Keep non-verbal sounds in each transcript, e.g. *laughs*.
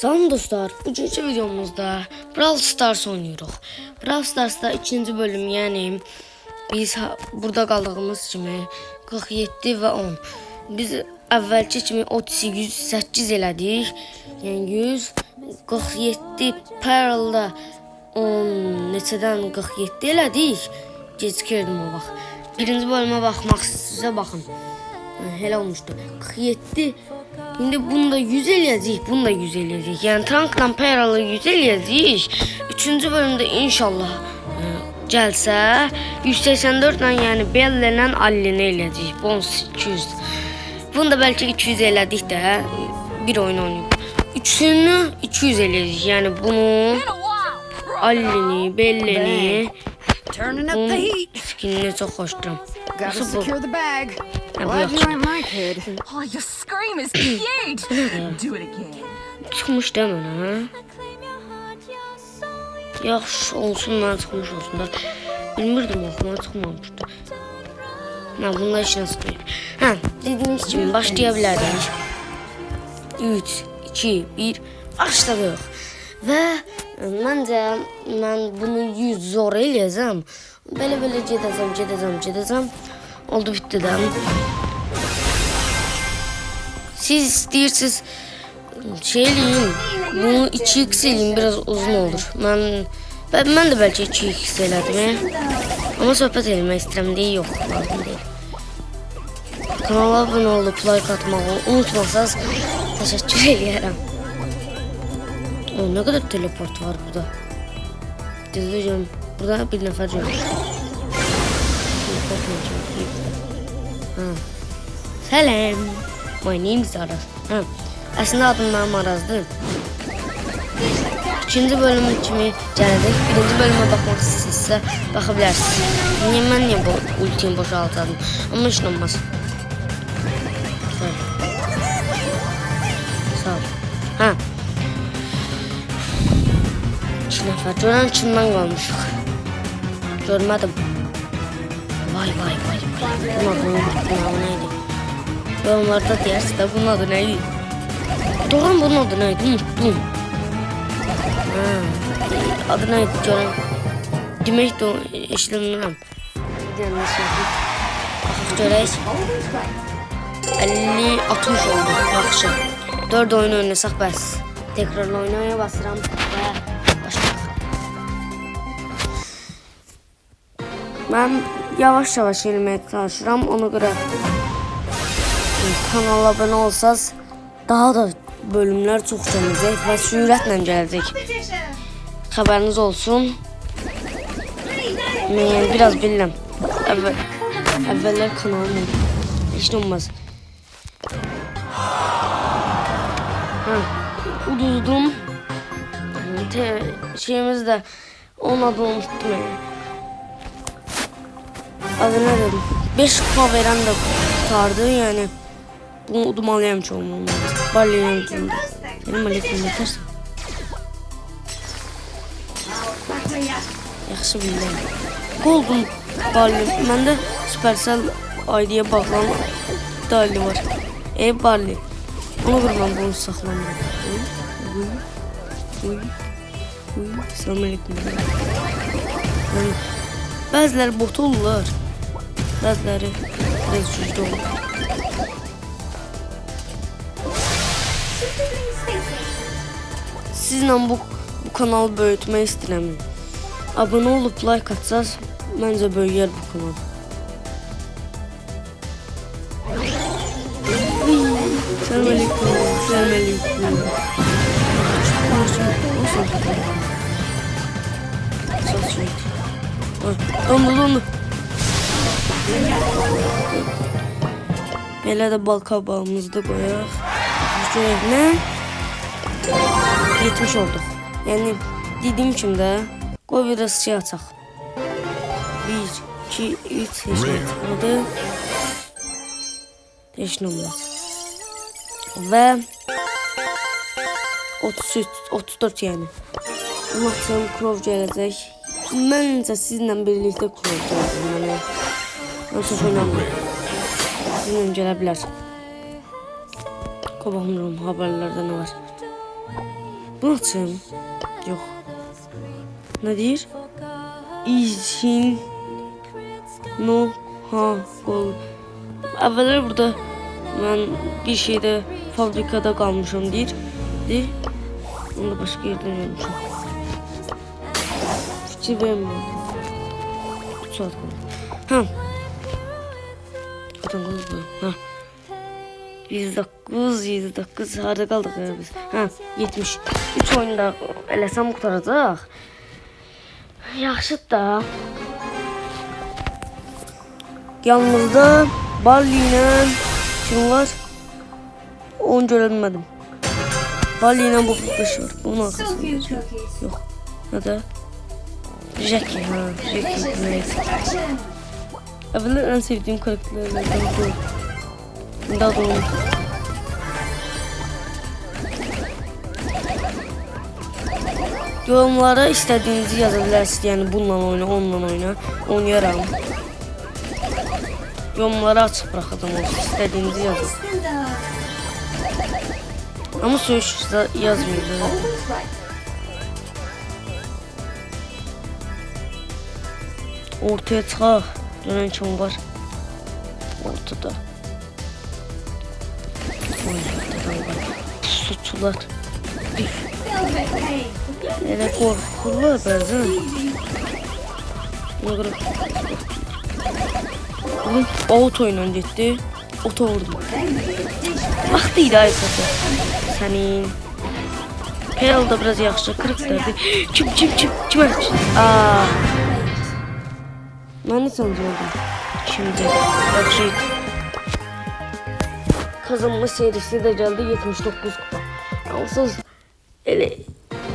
Salam dostlar, bugünkü videomuzda Brawl Stars oynuyoruz. Brawl Stars'da ikinci bölüm yani biz burada kaldığımız kimi 47 ve 10. Biz əvvəlki kimi 38 8 elədik. Yəni 100 47 Pearl-da 10 neçədən 47 elədik. Gecikirdim o vaxt. Birinci bölümə baxmaq sizə baxın. Hele olmuştu. 47. Şimdi bunu da 100 eləyəcəyik, bunu da 100 eləyəcəyik. Yəni tankla Pearl-ı 100 eləyəcəyik. Üçüncü bölümdə inşallah ə, gəlsə 184 ilə yəni Bell ilə Allini eləyəcəyik. Bonus 200. Bunu da bəlkə 200 elədik də bir oyun oynayıb. Üçünü 200 eləyəcəyik. Yəni bunu Allini, Bellini, Turning up the heat. Çox xoşduram. Gotta Nasıl bu? secure the bag. Ha, bu yok. you ain't my kid. *laughs* Oh, your scream is cute. *laughs* Do it again. Çıxmış da mənə. Yaxşı olsun, mən çıxmış olsun da. Bilmirdim oxuma çıxmamışdı. Mən bununla işinə sıxıyım. Hə, dediyimiz kimi başlaya bilərik. 3, 2, 1, başladıq. Və məncə mən bunu 100 zor eləyəcəm. Belə-belə gedəcəm, gedəcəm, gedəcəm. Oldu bitdi də. Siz istəyirsiniz şey eləyin. Bunu 2x eləyin, biraz uzun olur. Mən ben, mən də bəlkə 2x elədim. Amma söhbət eləmək istəyirəm deyə yox, lazım deyil. Kanala abunə olub like atmağı unutmasanız təşəkkür edirəm. O nə qədər teleport var burada. Düzdür, burada bir üçün? Ha. Salam. My name is Aras. Ha. Əslində adım mənim Arazdır. İkinci bölüm kimi gələcək. Birinci bölümə baxmaq istəyirsinizsə baxa bilərsiniz. Niyə mən niyə bu ultimi boşaltadım? Amma heç olmaz. Sağ ol. Sağ ol. Ha. İki nəfər. Görən kimdən qalmışıq? Görmədim. Vay vay vay. Bunun adı unuttum. Adı neydi? Yorumlarda deyərsiz də bunun adı neydi? Doğru bunun adı neydi? Unuttum. Ha, adı neydi görəm. Demək də o eşitmirəm. Yanlış. Baxaq görək. 50 60 oldu. Yaxşı. 4 oyun oynasaq bəs. Tekrar oynaya basıram və Mən yavaş-yavaş eləməyə çalışıram. Ona görə kanala abunə olsanız daha da bölümlər çox gələcək və sürətlə gələcək. Xəbəriniz olsun. Mən biraz bilirəm. Əvvəl əvvəllər kanalım. Heç olmaz. Ha, uduzdum. Te, şeyimiz də onun adını unuttum yani. Dedim? 5 kupa veren de kurtardı yani. Bunu udmalıyam çoğum olmalı. Balyayım çoğum. Benim aleyküm yetersin. Yaxşı bildim. Golden Barley. Məndə Supercell ID-yə bağlanan Dali var. E Barley. Ona görə mən bunu saxlamıram. Uy, uy, uy, uy. Selamünaleyküm. Yəni, bəziləri bot olurlar. Bəziləri biraz güclü olur. Sizlə bu, bu kanalı böyütmək istəyirəm. Abunə olub like atsaz, məncə böyüyər bu kanal. Selamünaleyküm. Selamünaleyküm. Dondu dondu. Belə də bal qabağımızı da qoyaq. Üzerinə 70 olduq. Yəni dediyim kimi də qoy biraz şey açaq. 1 2 3 hadi. Heç nə olmaz. Və 33 34 yəni. Maksimum krov gələcək. Məncə sizlə birlikdə krov gələcək mənə. Mən çox oynamıram. Sizlə gələ bilər. Qabağımda haberlərdə nə var? Bunu açayım. Yok. Ne deyir? İzin no ha qol. Əvvəllər burada mən bir şeydə fabrikada qalmışam deyir. Deyir. Onu da başqa yerdən görmüşəm. Fikir vermirəm. 3 saat qaldı. Hə. 109, 109 harda qaldıq ya biz? Hə, 70. 3 oyunda eləsəm qutaracaq. Yaxşıdır da. Yanımızda Barley ilə kim var? Onu görə bilmədim. Barley ilə bu qışır. Bunun arxasında. Yox. Nədə? Jackie, ha. Jackie, neyse. Əvvəllər ən sevdiyim karakterlərdən bu. Onu. Yorumlara istediğinizi yazabilirsiniz. Yani bununla oyna, onunla oyna. Oynayaram. Yorumlara açık bırakacağım. İstediğinizi yazın. Ama söz yazmıyor. Ortaya çıxaq. Görən kim var? Ortada Suçular. Elə qorxurlar bəzən. Nə qədər Oğlum auto ilə getdi. Oto vurdum. Vaxtı idi ayıqası. Sənin. Peral da biraz yaxşı kırıqlardı. Kim kim kim kim Aa. Mən nə sanıyordum? Şimdi yaxşı idi. Kazanma serisi de geldi 79 kupa. Onsuz ele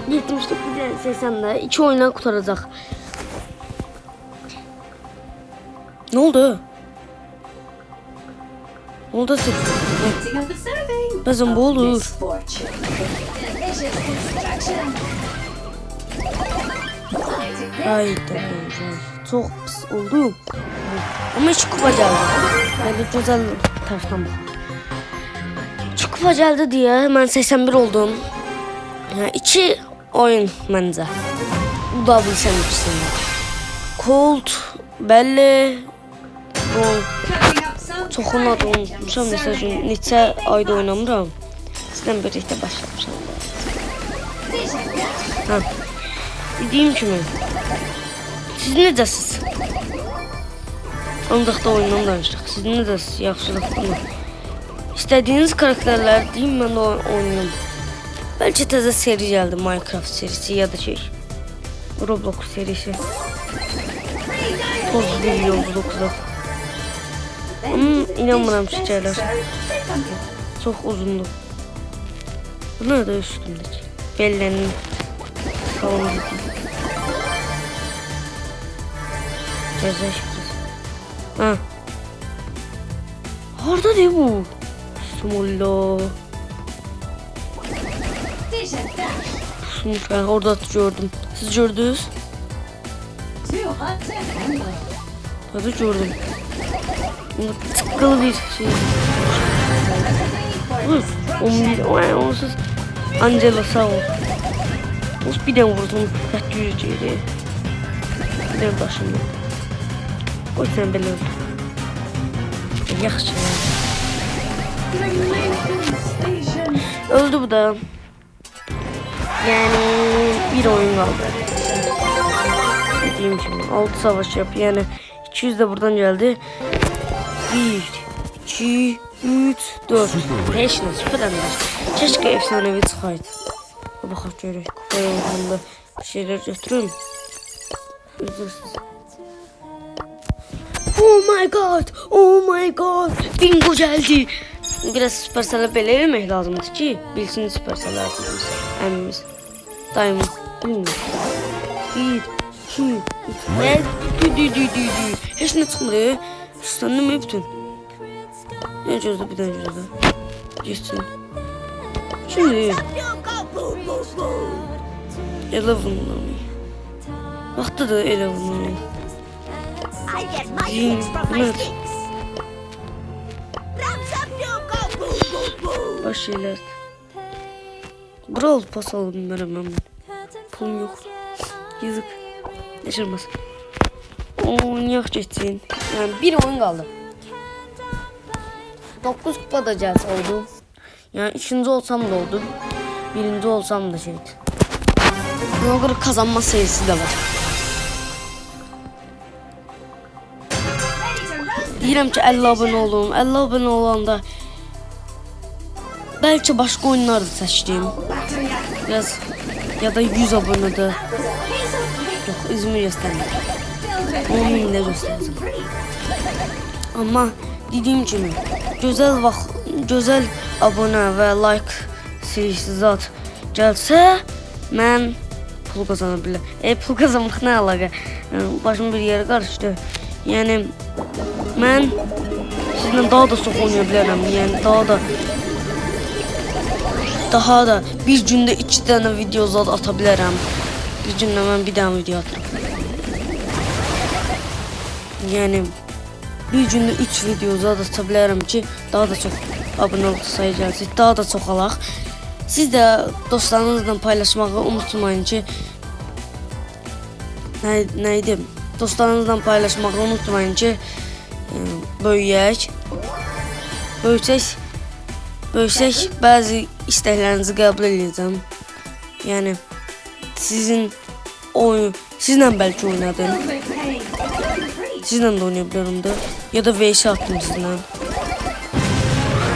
79 yani 80'de iki oyundan kurtaracak. Ne oldu? Ne oldu siz? Bazen bu olur. Ay tamam. Çok pis oldu. Ama hiç kupa geldi. Yani güzel bak. Çok geldi diye ben 81 oldum. Yani iki oyun bence. Bu da bilsem ikisinde. Colt, Belly, Bol. Çoxunu adı unutmuşam. Məsəl üçün neçə ayda oynamıram. Sizdən birlikdə başlamışam. Hə. Dediyim kimi. Siz necəsiz? Ancaq da oyundan danışdıq. Siz necəsiz? Yaxşılıqdır mı? İstədiyiniz karakterlər deyim mən də oynayım. Bəlkə təzə seri gəldi Minecraft serisi ya da şey. Roblox serisi. Toz bir yolculukda. Ama inanmıram şekerler. Çok uzundu. Bunlar da üstündeki. Bellenin salonu Ceza şifresi. Ha. Orada ne bu? Smolla. Smolla. Ben orada gördüm. Siz gördünüz? Tabii gördüm. Tıkkalı bir şey. Hı, O mil, o yani onsuz Angela sağ ol. Onsuz bir den vurdum. Tek yürüyeceğiydi. Bir den başımda. O yüzden böyle öldü. Yaxşı. Öldü bu da. Yani bir oyun kaldı. Dediğim gibi 6 savaş yap yani 200 de buradan geldi. 1 2 3 4 5 ne süperden Keşke efsanevi çıkaydı. Bakın şöyle kupaya olduğunda bir şeyler götürün. Üzülsüz. Oh my god! Oh my god! Bingo geldi. Biraz Supercell'e belə eləmək lazımdır ki, bilsin Supercell artıqımız, əmimiz. Daima. Bir, iki, üç, ve dü dü dü dü dü. Heç nə çıxmır, e. Ya bütün. Ne gözlə bir dənə gözlə. Geçsin. Şimdi. Eleven'dan mı? Vaxtı da Eleven'dan mı? Baş şeyler. Brawl Pass aldım veremem. Pulum yok. Yazık. Yaşarmaz. Oynayak geçsin. Yani bir oyun kaldı. 9 kupa da gelse oldu. Yani ikinci olsam da oldu. Birinci olsam da şeydi. Buna kazanma sayısı da var. Deyirəm ki 50 abone olun. 50 abone olanda belki başka oyunlar da seçtim. Biraz ya da 100 abone de. Yok İzmir göstermem. 10 bin de göstereceğim. Ama dediğim gibi güzel vaxt, güzel abone ve like serisi zat gəlsə mən pul qazana bilərəm. E pul qazanmaq nə əlaqə? Yəni, Başım bir yerə qarışdı. Yəni mən sizlə daha da çox oynaya bilərəm. Yəni daha da daha da bir gündə 2 dənə video zad ata bilərəm. Bir gündə mən bir dənə video atıram. Yəni bir gündə 3 video zad ata bilərəm ki, daha da çox abunəlik sayı gəlsin, daha da çox alaq. Siz də dostlarınızla paylaşmağı unutmayın ki, nə, nə idi? Dostlarınızla paylaşmağı unutmayın ki, e, böyüyək. Böyüsək, böyüsək bəzi istəklərinizi qəbul edəcəm. Yəni sizin oyun, sizlə bəlkə oynadım. Sizlə də oynaya bilərəm də. Ya da VS attım sizlə.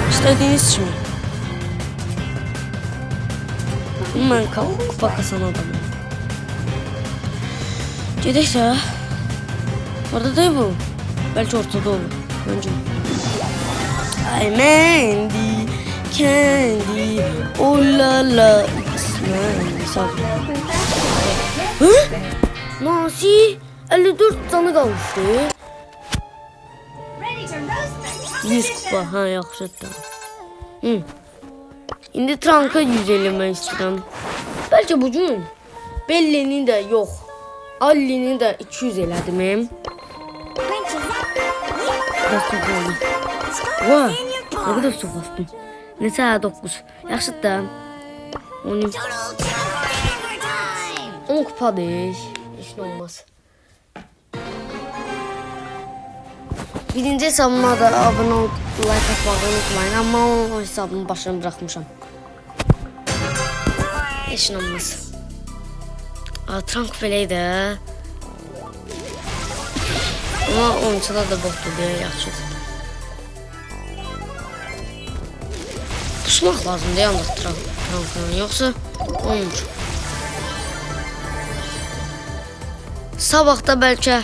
İstədiyiniz kimi. Mən ka- kupa kasan adamım. Gedəksə. Orada değil bu. Belki ortada olur. Önce. Ay Mandy, Candy, oh la la. Sağ ol. Hı? Nasi 54 canı kalmıştı. Ready to roast the 100 kupa. Ha yaxşıdır. Hı. İndi Tranka 100 eləmək istəyirəm. Bəlkə bu gün Bellini də yox. Allini də 200 elədim. çox oldu. Vay, nə qədər çox bastım. Neçə 9. Yaxşıdır da. Onu Total turnover time. 10 kupadır. Heç nə olmaz. Birinci hesabıma da abunə ol, like atmağı unutmayın. Amma o hesabımın başını buraxmışam. Heç nə olmaz. Aa, Trunk belə idi. Amma oyunçular da botdur deyə yaxşıdır. Pusmaq lazımdır yalnız Trunk, Trunkla, yoxsa olmur. Sabah da bəlkə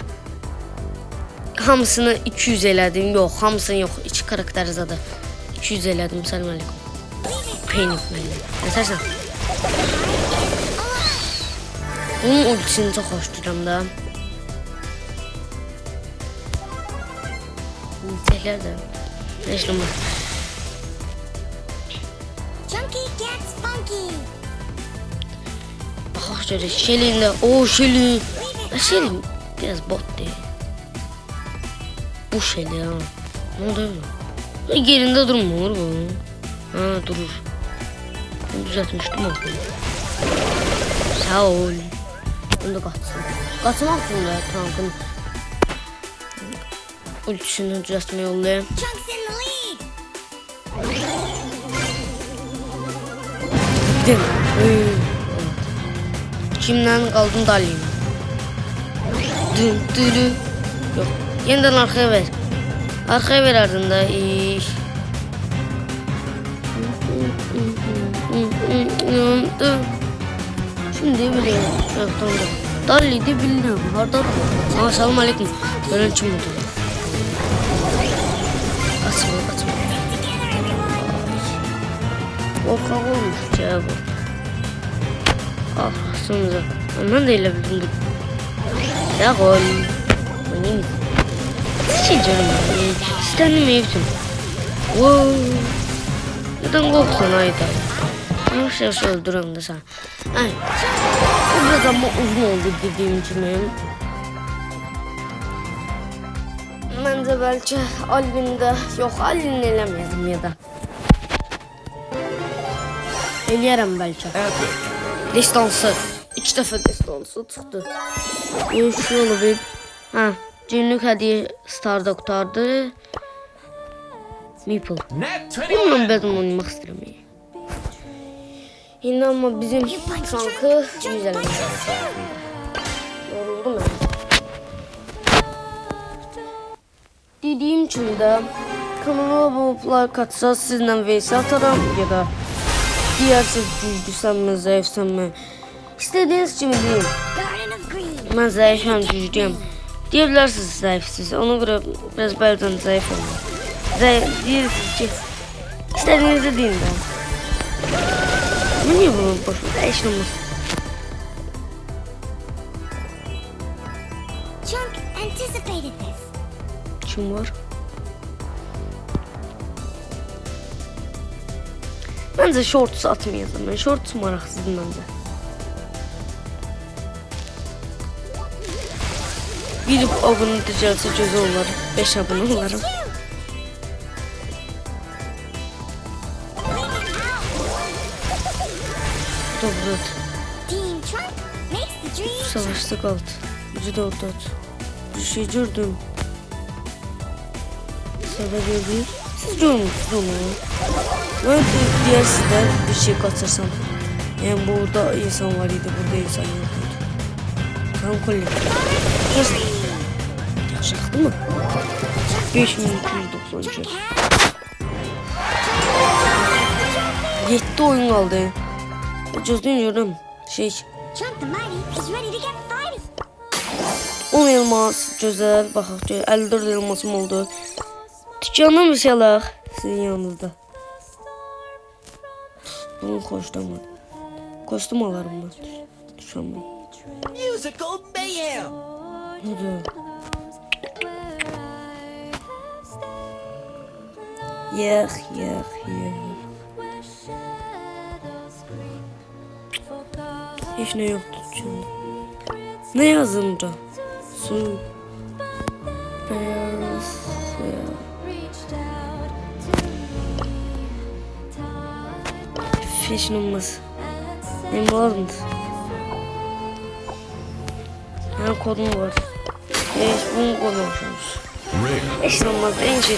hamısını 200 elədim. Yox, hamısını yox. 2 karakter zadı. 200 elədim. Səlam əleykum. Peynir müəllim. Nəsərsən? Bunun ultisini çox xoşlayıram da. Ultilər də. Heç Baxaq görək. Şelin də. O Şelin. Şelin biraz bot deyil. Bu Şelin ha. Ne oldu öyle? E, Yerinde durmuyor bu. Ha durur. Ben düzeltmiştim onu. Sağ ol. Bunu da kaçsın. Kaçmak de tankın ultisini düzeltmeye yollayayım. İn the Kimden kaldım da alayım. Dün dürü. Yok. Yeniden arkaya ver. Arkaya ver ardında. Şimdi biliyorum. Yok tamam. Dalli de bilmiyorum. Harda Aa, selam aleyküm. Ölen kim oldu? Korkak olmuş ya bu. Ah sonunda. Aman da öyle bildim. Ya gol. Oynayayım. Şey canım. İstendim evdim. Wow. Neden korktun Ayda? Yavaş yavaş öldürürüm de sen. Ay. Bu biraz ama uzun oldu dediğim gibi. Bence belki Alvin'de yok Alvin'i elemeyelim ya da. Eləyərəm bəlkə. Epic. İki dəfə destansı çıxdı. Üçlü olub. Hə, günlük hədiyyə starda qutardı. Meeple. Bununla 21. ben oynamak istedim. İndi ama bizim tankı güzel. Yoruldum ben. Dediğim için de kanala abone like atsa vs atarım ya da diğer siz güçlüsen mi zayıfsan mı istediğiniz gibi deyin. Ben zayıfım güçlüyüm. Diyebilirsiniz zayıfsınız. Ona göre biraz bazen zayıf olmak. Zayıf diyebilirsiniz ki istediğinizi deyin de. Bu niye bunu boşuna değiştirmez? Chunk anticipated this. Kim var? Bence shorts atmayalım. Ben shorts maraksızım bence. Gidip abone edeceğiz gözü olar. 5 abone makes the dream true. Savaşta kaldı. Gücü de orada. Bir. Sebebi Siz görmüşsünüz onu. Ben diğer sizden bir şey kaçırsam. Yani burada insan var idi, burada insan yok idi. Tam kolektif. Nasıl? Şey, Chunk the Mighty is ready to get fighty. 10 elmas gözəl. Baxaq ki, 54 elmasım oldu. Dükanım bir şey alaq sizin yanınızda. Bunu xoşlamadım. Kostüm alarım ben. Dükanım. Musical mayhem. Hadi. Yek, yek, yek. Hiç ne yoktu dükkanda. Ne yazınca? Su. Beyaz. Fiş numarası. Mı? Ha kodum var. Evet bunu konuşuyoruz. Rare. Eş olmaz en şey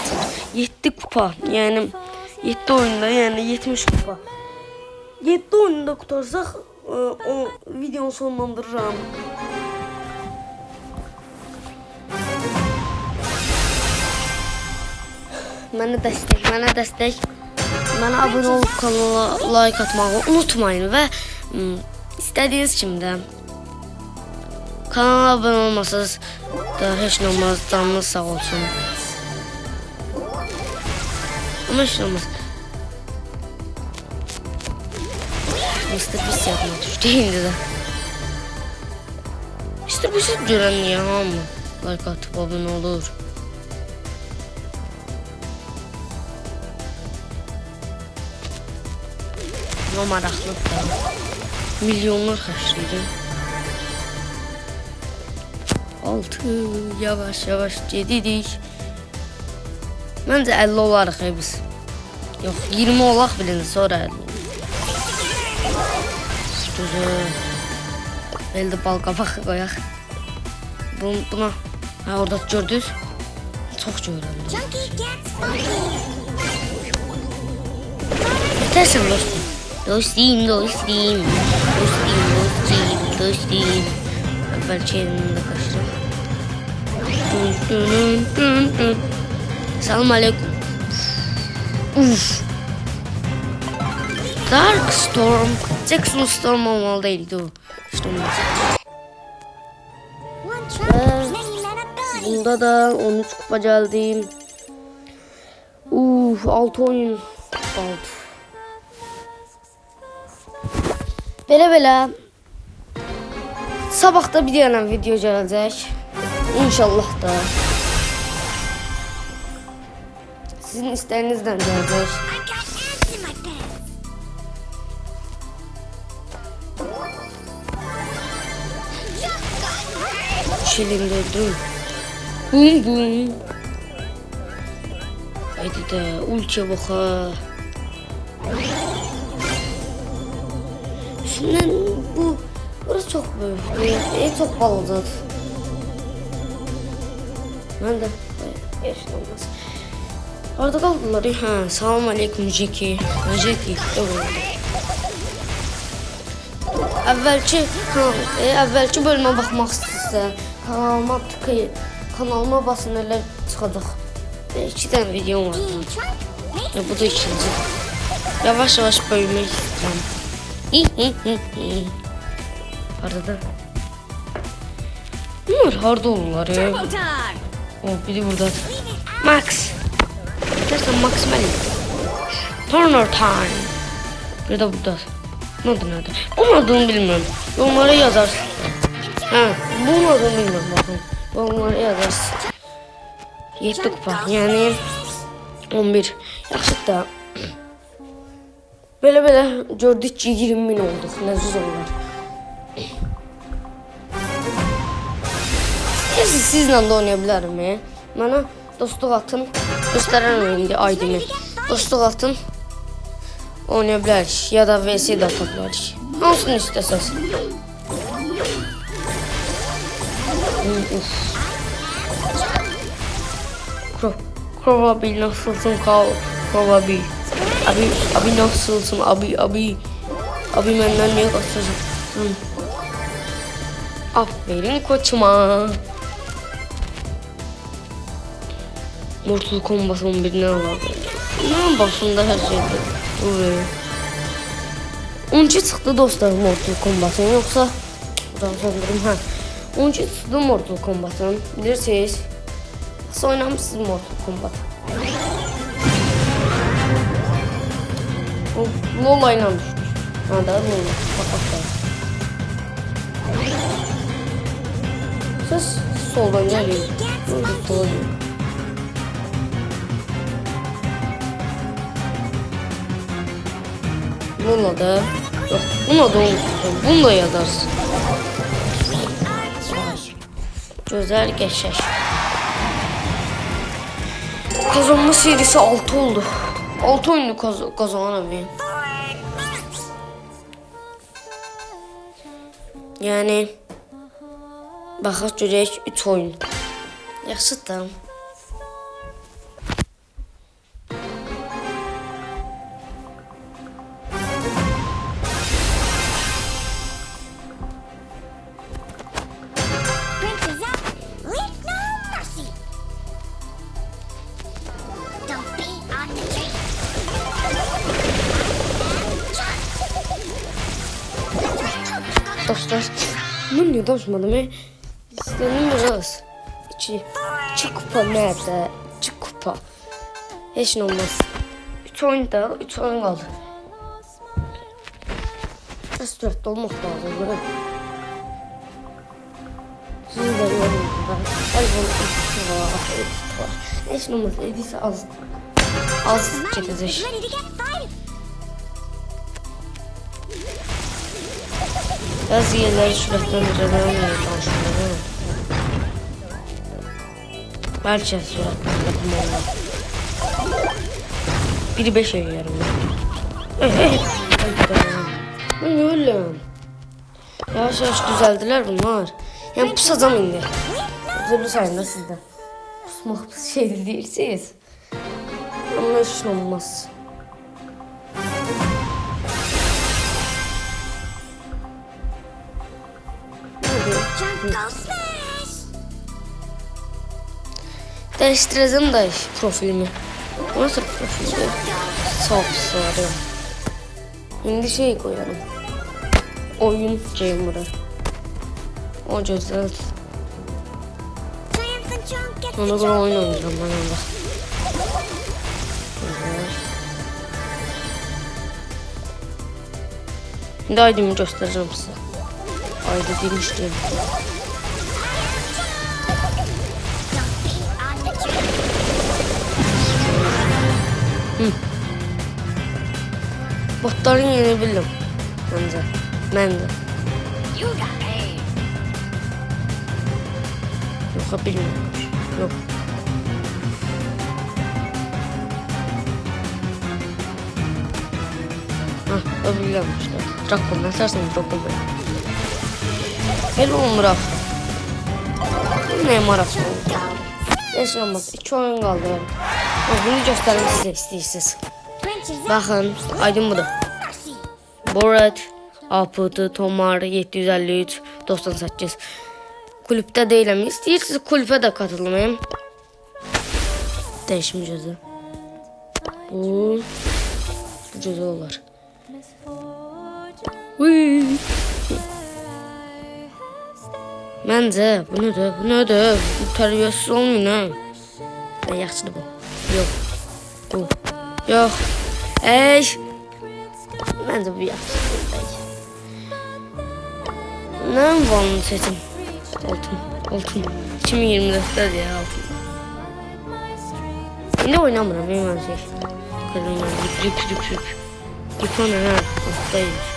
7 kupa yani 7 oyunda yani 70 kupa. 7 oyunda kurtarsak e, o videonu sonlandırırım. Mənə dəstək, mənə dəstək. Mənə abunə olub kanala like atmağı unutmayın və mm, istədiyiniz kimi də kanala abunə olmasanız da heç nə olmaz, canınız sağ olsun. Ama nə olmaz. Mr. Beast yapma düşdü indi də. Mr. Beast görən niyə hamı like atıb abunə olur? Amma maraqlıdır. Milyonlar xərcləyirəm. Altı yavaş yavaş gedirik. Məncə 50 olarıq ya biz. Yox, 20 olaq bilin, sonra 50 olur. Güzel. Elde bal qabaq qoyaq. Bu, buna, ha orada gördünüz? Çox funky. Yetersin dostum. Dostum, dostum. Dostum, dostum, dostum. Belki Selam aleyküm. Uf. Dark Storm. Jackson Storm olmalı değildi o. İşte onu. One trunk, many men ability. Bunda da 13 kupa geldim. Uf 6 oyun kaldı. Belə belə Sabah bir dənə video gələcək. İnşallah da. Sizin istəyinizlə gələcək. I got ants in my pants. Şilimde öldüm. Bum bum. Haydi de ultiye baxa. Şimdiden bu burası çok büyük. E, çok balacadır. Ben de e, yaşlanmaz. Orada kaldılar. Ha, salam aleyküm Jackie. Jackie. Doğru. Əvvəlki kanal, e, əvvəlki bölümə baxmaq istəyirsə, kanalıma tıkayın. Kanalıma basın elə çıxacaq. E, iki dənə videom var. E, bu da ikinci. Yavaş yavaş böyümək istəyirəm. Arada. Bunlar harda olurlar ya? Turbo time! O biri burada. Max. Dersen Max benim. Turner time. Bir de burada. Ne adı nerede? Bunun adını bilmiyorum. Yorumlara yazarsın. Ha, bunun adını bilmiyorum bakın. Yorumlara yazarsın. 7 kupa yani 11. Yaxşı da Belə belə gördük ki 20 min olduq. Nəziz olar. Siz sizlə də oynaya bilərəm. e. Mənə dostluq atın. Göstərərəm indi ID-mi. Dostluq atın. Oynaya ya da VS də ata bilərik. Hansını istəsəz. Kro Probabil nasılsın kal Probabil Abi abi nasılsın abi abi Abi benden niye kaçacaksın Aferin koçuma Mortal Kombat 11'den var? Ne başında her şeyde? Oluyor 12 çıxdı dostlar Mortal Kombat'ın Buradan söndürüm ha. 12 çıxdı Mortal Kombat'ın bilirsiniz. Siz oynamışsınız Mortal Kombat? O Lola ile düşmüş. Ha da Lola. Bak bak bak. Siz soldan geliyor. Lola sola geliyor Lola da Yok buna da unuttum Bunu da yazarsın. Güzel geçer. Kazanma serisi 6 oldu. 6 oyunu kaz kazanan benim Yani Baxaq görək 3 oyun. Yaxşıdır Princess Ben niye danışmadım he İstedim biraz 2 2 kupa nerede? 2 kupa. Heç nə olmaz. 3 oyunda 3 oyun qaldı Biraz sürətli olmaq lazımdır Siz də yorumlarda Əlbəttə edisi var edisi var. Heç nə olmaz. Edisi az. Az gedəcək Ready to get fighting. Bazı yerleri sürətlendirədən danışıyorum. Bəlkə sürətlendirəm onlar. Biri 5 yerim. Ben ölüm. Yavaş yavaş düzeldiler bunlar. Yani pusacağım indi. Zırhlı sayında sizde. Pusmak pus şey değilsiniz. Hiç olmaz. Go smash. Değiştireceğim de profilimi. Bu Nasıl profilde? Çok sarı. Şimdi şey koyalım. Oyun gamer'ı. O güzel. Ona göre oyun oynayacağım ben onda. Şimdi aydımı göstereceğim size. Ayda demiştim. Botların yerini bildim. Bence. Ben de. You got aim. Yok bilmiyorum. Yok. Hah, öbürlermişler. Drakon, nə sərsən Drakon belə. Belə olmuruq. Ne maraqlı oldu. Nə olmaz. İki oyun qaldı. Bax, Bunu göstərim sizə istəyirsiniz. Baxın, aydın budur. Borat, APT, Tomar 753 98. Kulüpdə deyiləm. İstəyirsiniz kulüpə də katılmayım. Dəyişim gözü. Bu bu gözü olar. Uy. Məncə bu nədir? Bu nədir? Tərbiyəsiz olmayın ha. Yaxşıdır bu. Yox. Bu. Yox. Ey. Məncə bu yaxşıdır. Bəlkə. Nə vanını seçim? Altın. Altın. 2024'dədir ya altın. İndi oynamıram benim her şey. Kadın yük yük yük yük. Yıkanır ha. Alttaymış.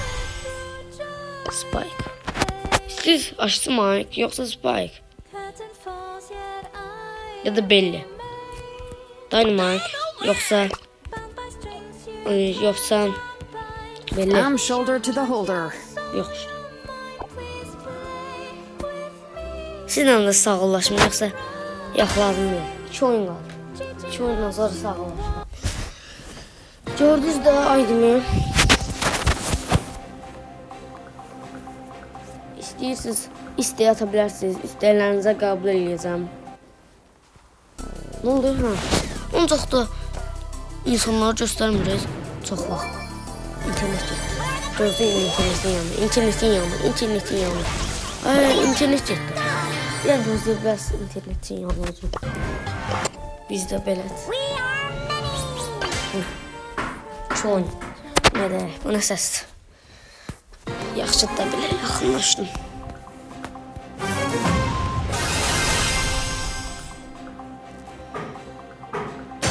Spike. Siz açtı Mike yoksa Spike. Ya da belli. Dynamite yoksa yoksa belli I'm shoulder to the holder. yok. Sizlə də sağollaşma yoxsa yaxlarım yox. İki oyun qaldı. İki oyundan sonra sağollaşma. Gördünüz də aydımı. İstəyirsiniz, istəyə ata bilərsiniz. İstəklərinizi qəbul edəcəm. Nə oldu? Ha. Ancaq da insanlara göstərmirik. Çox vaxt. İnternet getdi. Gördün internetin yanı. İnternetin yanı. İnternetin yanı. Ay, internet getdi. Yəni bizdə bəs internetin yanı olacaq. Bizdə belədir. We are many. Çoğun. Nə də, bu nə səsdir? Yaxşı da belə yaxınlaşdım.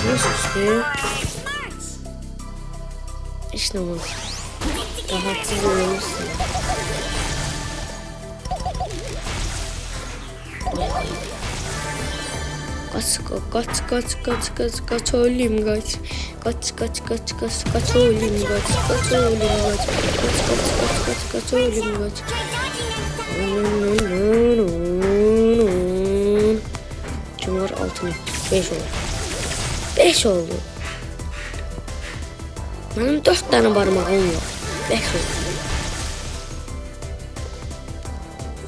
Nasıl işte? İşte bu. Rahatsız olmuşsun. Kaç kaç kaç kaç kaç kaç olayım kaç kaç kaç kaç kaç kaç olayım kaç kaç olayım kaç kaç kaç kaç kaç kaç olayım kaç Cumhur altını 5 olur. 5 oldu. Benim 4 tane parmağım var. 5 oldu.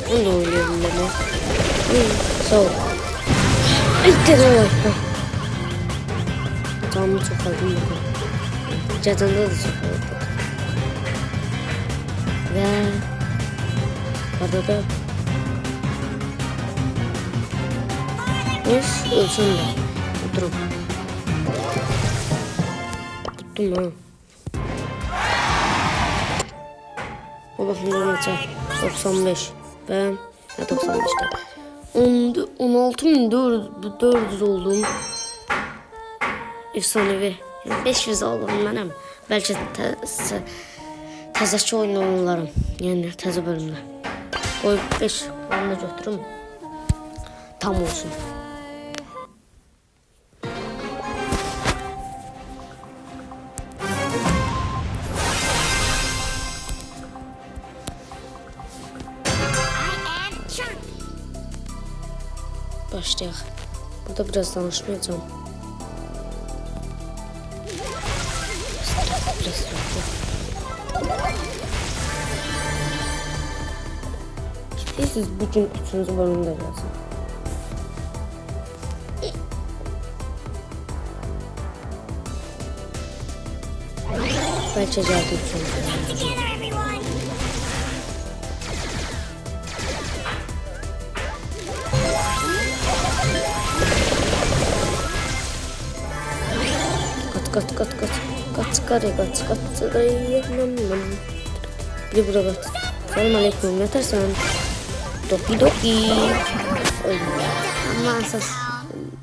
Bunu da oynayalım baba. Sağ ol. Bir tane var. Tamam çok aldım bakalım. Cadanda da çok aldım. Ve adada Biz ölçümde oturup Tuttum ha. O bakımda neçə? 95. Ben ya 95'te. 10, 16 bin 400 oldum. Efsanevi. Yani 500 oldum benim. Belki təzə, təzəki oyunlarım. Yəni təzə bölümdə. Qoy 5 onu da götürüm. Tam olsun. Başlayaq. Burada biraz danışmayacağım. Biraz. İstəyirsiniz bugün üçüncü bölümdə yazın. Bəlkə gəldi üçüncü. Kaç kaç kaç kaç. Kare kaç kaç. Bir burada kaç. Selam aleyküm ne tersen? Doki doki. Ama esas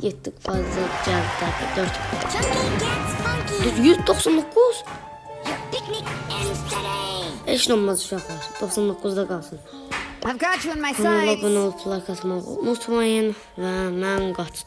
yettik fazla geldi tabi. Dört. Chunky gets funky. 199. Your picnic ends today. Heç nə olmaz uşaqlar. 99'da qalsın. I've got you in my sights. olub like atmağı unutmayın və mən qaçdım.